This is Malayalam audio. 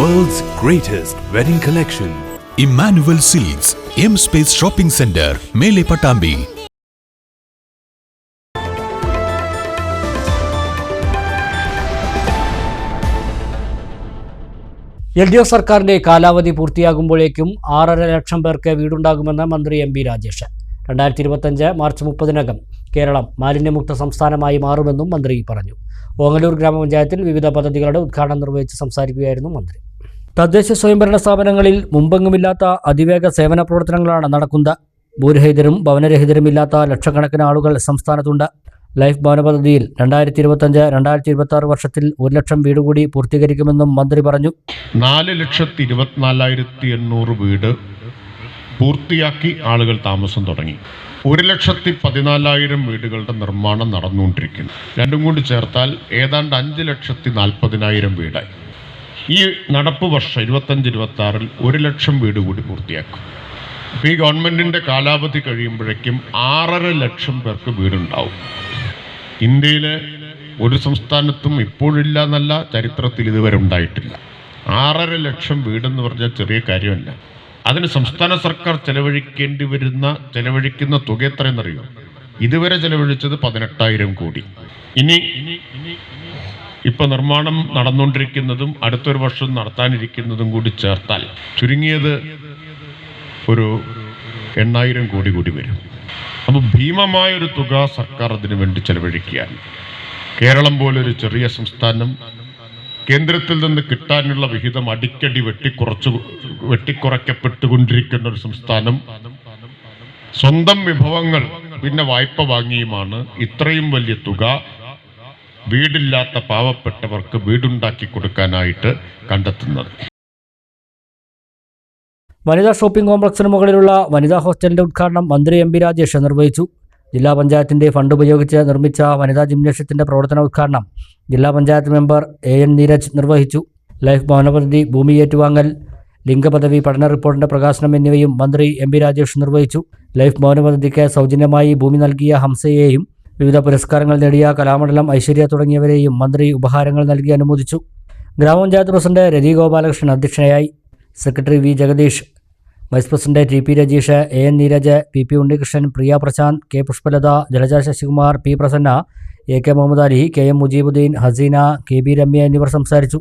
World's greatest wedding collection. Emmanuel silks M space shopping centre Melepattambi L D F സർക്കാരിന്റെ കാലാവധി പൂർത്തിയാകുമ്പോഴേക്കും ആറര ലക്ഷം പേർക്ക് വീടുണ്ടാകുമെന്ന് മന്ത്രി എം ബി രാജേഷ് രണ്ടായിരത്തി ഇരുപത്തഞ്ച് മാർച്ച് മുപ്പതിനകം കേരളം മാലിന്യമുക്ത സംസ്ഥാനമായി മാറുമെന്നും മന്ത്രി പറഞ്ഞു. ഓങ്ങലൂർ ഗ്രാമപഞ്ചായത്തിൽ വിവിധ പദ്ധതികളുടെ ഉദ്ഘാടനം നിർവഹിച്ച് സംസാരിക്കുകയായിരുന്നു മന്ത്രി. തദ്ദേശ സ്വയംഭരണ സ്ഥാപനങ്ങളിൽ മുമ്പെങ്ങുമില്ലാത്ത അതിവേഗ സേവന പ്രവർത്തനങ്ങളാണ് നടക്കുന്നത്. ഭൂരഹിതരും ഭവനരഹിതരുമില്ലാത്ത ലക്ഷക്കണക്കിന് ആളുകൾ സംസ്ഥാനത്തുണ്ട്. ലൈഫ് ഭവന പദ്ധതിയിൽ രണ്ടായിരത്തി ഇരുപത്തഞ്ച് രണ്ടായിരത്തി ഇരുപത്തി ആറ് വർഷത്തിൽ ഒരു ലക്ഷം വീട് കൂടി പൂർത്തീകരിക്കുമെന്നും മന്ത്രി പറഞ്ഞു. നാല് ലക്ഷത്തി ഇരുപത്തിനാലായിരത്തി എണ്ണൂറ് വീട് പൂർത്തിയാക്കി ആളുകൾ താമസം തുടങ്ങി. ഒരു ലക്ഷത്തി പതിനാലായിരം വീടുകളുടെ നിർമ്മാണം നടന്നുകൊണ്ടിരിക്കുന്നു. രണ്ടും കൂടി ചേർത്താൽ ഏതാണ്ട് അഞ്ച് ലക്ഷത്തി നാൽപ്പതിനായിരം വീടായി. ഈ നടപ്പ് വർഷം ഇരുപത്തഞ്ച് ഇരുപത്തി ആറിൽ ഒരു ലക്ഷം വീട് കൂടി പൂർത്തിയാക്കും. അപ്പോൾ ഈ ഗവൺമെന്റിന്റെ കാലാവധി കഴിയുമ്പോഴേക്കും ആറര ലക്ഷം പേർക്ക് വീടുണ്ടാവും. ഇന്ത്യയിലെ ഒരു സംസ്ഥാനത്തും ഇപ്പോഴില്ല എന്നല്ല ചരിത്രത്തിൽ ഇതുവരെ ഉണ്ടായിട്ടില്ല. ആറര ലക്ഷം വീടെന്ന് പറഞ്ഞാൽ ചെറിയ കാര്യമല്ല. അതിന് സംസ്ഥാന സർക്കാർ ചെലവഴിക്കേണ്ടി വരുന്ന ചെലവഴിക്കുന്ന തുക എത്രയെന്നറിയോ? ഇതുവരെ ചെലവഴിച്ചത് പതിനെട്ടായിരം കോടി. ഇനി ഇപ്പൊ നിർമ്മാണം നടന്നുകൊണ്ടിരിക്കുന്നതും അടുത്തൊരു വർഷം നടത്താനിരിക്കുന്നതും കൂടി ചേർത്താൽ ചുരുങ്ങിയത് ഒരു എണ്ണായിരം കോടി കൂടി വരും. അപ്പോൾ ഭീമമായൊരു തുക സർക്കാർ അതിനു വേണ്ടി ചെലവഴിക്കുകയാണ്. കേരളം പോലൊരു ചെറിയ സംസ്ഥാനം കേന്ദ്രത്തിൽ നിന്ന് കിട്ടാനുള്ള വിഹിതം അടിക്കടി വെട്ടിക്കുറച്ച് വെട്ടിക്കുറയ്ക്കപ്പെട്ടുകൊണ്ടിരിക്കുന്ന ഒരു സംസ്ഥാനം സ്വന്തം വിഭവങ്ങൾ പിന്നെ വായ്പ വാങ്ങിയുമാണ്. ഇത്രയും വലിയ തുക വീടില്ലാത്ത പാവപ്പെട്ടവർക്ക് വീടുണ്ടാക്കി കൊടുക്കാനായിട്ട് കണ്ടെത്തുന്നത്. വനിതാ ഷോപ്പിംഗ് കോംപ്ലക്സിന് മുകളിലുള്ള വനിതാ ഹോസ്റ്റലിന്റെ ഉദ്ഘാടനം മന്ത്രി എം രാജേഷ് നിർവഹിച്ചു. ജില്ലാ പഞ്ചായത്തിന്റെ ഫണ്ട് ഉപയോഗിച്ച് നിർമ്മിച്ച വനിതാ ജിംനേഷ്യത്തിന്റെ പ്രവർത്തന ഉദ്ഘാടനം ജില്ലാ panchayat member A N Neeraj നിർവഹിച്ചു. ലൈഫ് ഭവന പദ്ധതി ഭൂമി ഏറ്റുവാങ്ങൽ ലിംഗപദവി പഠന റിപ്പോർട്ടിന്റെ പ്രകാശനം എന്നിവയും മന്ത്രി എം രാജേഷ് നിർവഹിച്ചു. ലൈഫ് ഭവന പദ്ധതിക്ക് സൗജന്യമായി ഭൂമി നൽകിയ ഹംസയെയും വിവിധ പുരസ്കാരങ്ങൾ നേടിയ കലാമണ്ഡലം ഐശ്വര്യ തുടങ്ങിയവരെയും മന്ത്രി ഉപഹാരങ്ങൾ നൽകി അനുമോദിച്ചു. ഗ്രാമപഞ്ചായത്ത് പ്രസിഡന്റ് രതി ഗോപാലകൃഷ്ണൻ അധ്യക്ഷനായി. Secretary V Jagadeesh. Vice president T P Rajeesh A N Neeraj P P Unnikrishnan Priya Prasanth K Pushpalatha Jalaja Sasikumar P Prasanna A K Muhammad Ali K M Mujeebuddeen Haseena K B Ramya എന്നിവർ സംസാരിച്ചു.